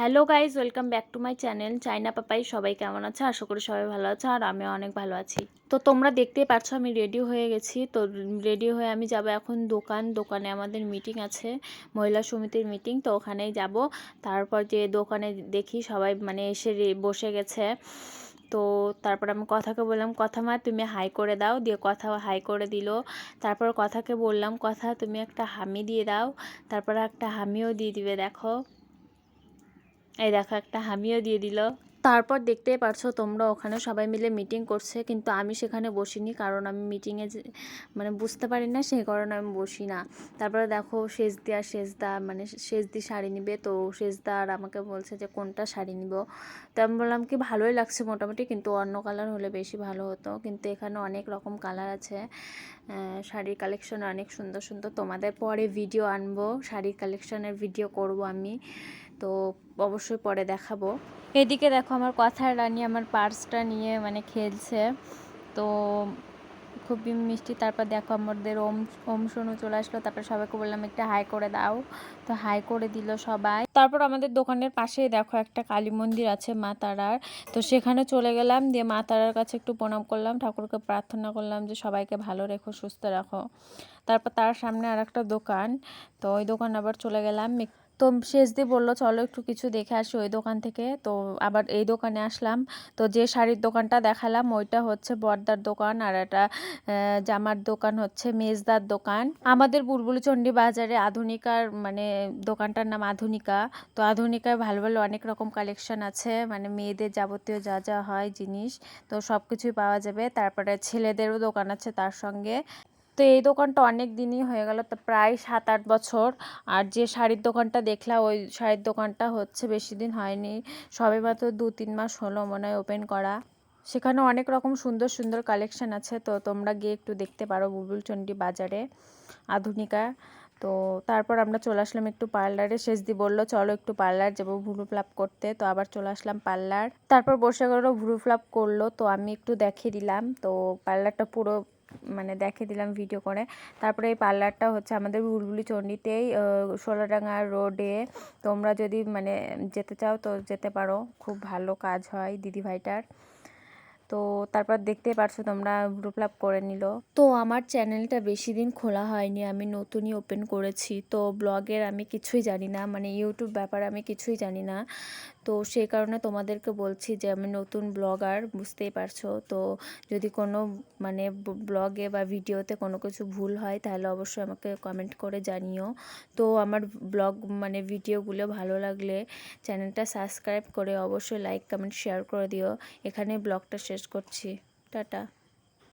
Hello guys welcome back to my channel চাইনা পাপাই। সবাই কেমন আছে? আশা করি সবাই ভালো আছে আর আমিও অনেক ভালো আছি। তো তোমরা দেখতেই পারছ আমি রেডি হয়ে গেছি। তো রেডি হয়ে আমি যাব এখন দোকান। দোকানে আমাদের মিটিং আছে, মহিলা সমিতির মিটিং তো ওখানেই যাব। তারপর যে দোকানে দেখি সবাই মানে এসে বসে গেছে। তো তারপর আমি কথাকে বললাম, কথা মা, তুমি হাই করে দাও। দিয়ে কথা হাই করে দিল। তারপর কথাকে বললাম, কথা, তুমি একটা হামি দিয়ে দাও। তারপর একটা হামিও দিয়ে দিবে, দেখো। এই দেখো, একটা হামিও দিয়ে দিল। তারপর দেখতেই পারছ তোমরা ওখানে সবাই মিলে মিটিং করছে, কিন্তু আমি সেখানে বসিনি কারণ আমি মিটিংয়ে মানে বুঝতে পারি না, সেই কারণে আমি বসি না। তারপরে দেখো সেজদি আর সেজদা মানে সেজদি শাড়ি নিবে, তো সেজদা আর আমাকে বলছে যে কোনটা শাড়ি নিব। তো আমি বললাম কি ভালোই লাগছে মোটামুটি, কিন্তু অন্য কালার হলে বেশি ভালো হতো। কিন্তু এখানে অনেক রকম কালার আছে। শাড়ির কালেকশন অনেক সুন্দর সুন্দর। তোমাদের পরে ভিডিও আনব, শাড়ির কালেকশনের ভিডিও করব আমি। তো অবশ্যই পরে দেখাবো। এদিকে দেখো আমার কথার রানী আমার পার্সটা নিয়ে মানে খেলছে। তো খুবই মিষ্টি, তারপর দেখো আমাদের ওম ওম সোনু চলে আসলো। তারপর সবাইকে বললাম, একটা হাই করে দাও। তো হাই করে দিল সবাই। তারপর আমাদের দোকানের পাশেই দেখো একটা কালী মন্দির আছে মা তারার। তো সেখানে চলে গেলাম, দিয়ে মা তারার কাছে একটু প্রণাম করলাম, ঠাকুরকে প্রার্থনা করলাম যে সবাইকে ভালো রেখো, সুস্থ রাখো। তারপর তার সামনে আর একটা দোকান। তো ওই দোকান আবার চলে গেলাম তো শেষদি বলল, চলো একটু কিছু দেখে আসি ওই দোকান থেকে। তো আবার এই দোকানে আসলাম। তো যে শাড়ির দোকানটা দেখালাম, ওইটা হচ্ছে বর্দার দোকান আর একটা জামার দোকান হচ্ছে মেজদার দোকান। আমাদের বুলবুলিচণ্ডী বাজারে আধুনিকার মানে দোকানটার নাম আধুনিকা। তো আধুনিকায় ভালো ভালো অনেক রকম কালেকশন আছে মানে মেয়েদের যাবতীয় যা যা হয় জিনিস, তো সব কিছুই পাওয়া যাবে। তারপরে ছেলেদেরও দোকান আছে তার সঙ্গে। তো এই দোকানটা অনেক দিনই হয়ে গেল, তো প্রায় সাত আট বছর। আর যে শাড়ির দোকানটা দেখলাম, ওই শাড়ির দোকানটা হচ্ছে বেশি দিন হয়নি। সবে মাত্র দু তিন মাস হলো মনে হয় ওপেন করা। সেখানে অনেক রকম সুন্দর সুন্দর কালেকশন আছে। তো তোমরা গিয়ে একটু দেখতে পারো বুবুলচণ্ডী বাজারে আধুনিকা। তো তারপর আমরা চলে আসলাম একটু পার্লারে। শেষদি বলল, চলো একটু পার্লার যাব ভুরু ফ্লাপ করতে। তো আবার চলে আসলাম পার্লার। তারপর বসে গেলো, ভুরু ফ্লাপ করল। তো আমি একটু দেখিয়ে দিলাম। তো পার্লারটা পুরো মানে দেখে দিলাম ভিডিও করে। তারপরে এই পার্লারটা হচ্ছে আমাদের বুলবুলি চণ্ডীতেই ষোলোডাঙ্গা রোডে। তোমরা যদি মানে যেতে চাও তো যেতে পারো। খুব ভালো কাজ হয় দিদিভাইটার। তো তারপর দেখতেই পারছ তোমরা গ্রুপ লাভ করে নিল। তো আমার চ্যানেলটা বেশি দিন খোলা হয়নি, আমি নতুনই ওপেন করেছি। তো ব্লগের আমি কিছুই জানি না মানে ইউটিউব ব্যাপারে আমি কিছুই জানি না। তো সেই কারণে তোমাদেরকে বলছি যে আমি নতুন ব্লগার বুঝতেই পারছ? তো যদি কোনো মানে ব্লগে বা ভিডিওতে কোনো কিছু ভুল হয়, তাহলে অবশ্যই আমাকে কমেন্ট করে জানিও। তো আমার ব্লগ মানে ভিডিওগুলো ভালো লাগলে চ্যানেলটা সাবস্ক্রাইব করে অবশ্যই লাইক কমেন্ট শেয়ার করে দিও। এখানে ব্লগটা শেষ করছি। টাটা।